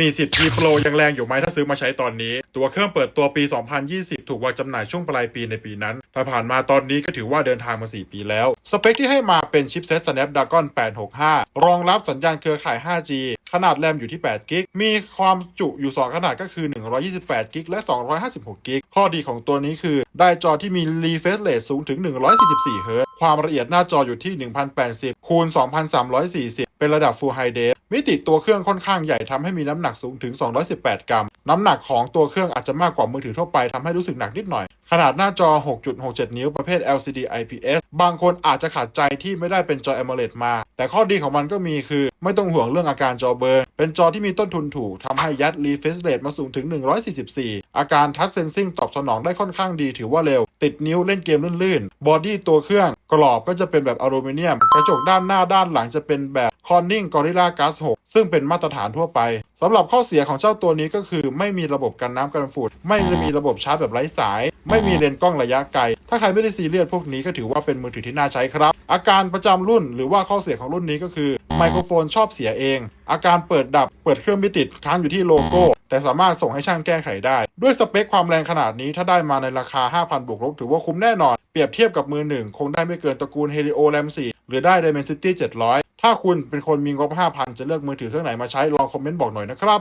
มีสิทธิ์ G Pro ยังแรงอยู่ไหมถ้าซื้อมาใช้ตอนนี้ ตัวเครื่องเปิดตัวปี 2020 ถูกวางจำหน่ายช่วงปลายปีในปีนั้นถ้าผ่านมาตอนนี้ก็ถือว่าเดินทางมา 4 ปีแล้ว สเปคที่ให้มาเป็นชิปเซ็ต Snapdragon 865 รองรับสัญญาณเครือข่าย 5G ขนาดแรมอยู่ที่ 8 กิก มีความจุอยู่ 2 ขนาดก็คือ 128 กิก และ 256 กิก ข้อดีของตัวนี้คือ ได้จอที่มี refresh rate สูงถึง 144 เฮิรตซ์ความละเอียดหน้าจออยู่ที่ 1080 คูณ 2340 เป็นระดับ Full High Def มิติตัวเครื่องค่อนข้างใหญ่ทำให้มีน้ำหนักสูงถึง 218 กรัม น้ำหนักของตัวเครื่องอาจจะมากกว่ามือถือทั่วไปทำให้รู้สึกหนักนิดหน่อย ขนาดหน้าจอ 6.67 นิ้วประเภท LCD IPS บางคนอาจจะขัดใจที่ไม่ได้เป็นจอ AMOLED มา แต่ข้อดีของมันก็มีคือ ไม่ต้องห่วงเรื่องอาการจอเบลอร์เป็นจอที่มีต้นทุนถูกทำให้ยัด refresh rate มาสูงถึง 144 อาการ touch sensing ตอบสนองได้ค่อนข้างดีถือว่าเร็ว ติดนิ้วเล่นเกมลื่นๆบอดี้ตัวเครื่องกรอบก็จะเป็นแบบอลูมิเนียม กระจกด้านหน้าด้านหลังจะเป็นแบบ Corning Gorilla Glass 6 ซึ่งเป็นมาตรฐานทั่วไปสำหรับข้อเสียของเจ้าตัวนี้ก็คือ ไม่มีระบบกันน้ำกันฝุ่นไม่มีระบบชาร์จแบบไร้สาย ไม่มีเลนส์กล้องระยะไกล ถ้าใครไม่ได้ซีเรียสพวกนี้ก็ถือว่าเป็นมือถือที่น่าใช้ครับ อาการประจำรุ่นหรือว่าข้อเสียของรุ่นนี้ก็คือไมโครโฟนชอบเสียเอง อาการเปิดดับเปิดเครื่องไม่ติดค้างอยู่ที่โลโก้แต่สามารถส่งให้ช่างแก้ไขได้ ด้วยสเปคความแรงขนาดนี้ถ้าได้มาในราคา 5,000 บวกลบถือว่าคุ้มแน่นอน เปรียบเทียบกับมือหนึ่ง คงได้ไม่เกินตระกูล Helio Ram 4 หรือได้ Dimensity 700 ถ้าคุณเป็นคนมีงบ 5,000 จะเลือกมือถือเครื่องไหนมาใช้ ลองคอมเมนต์บอกหน่อยนะครับ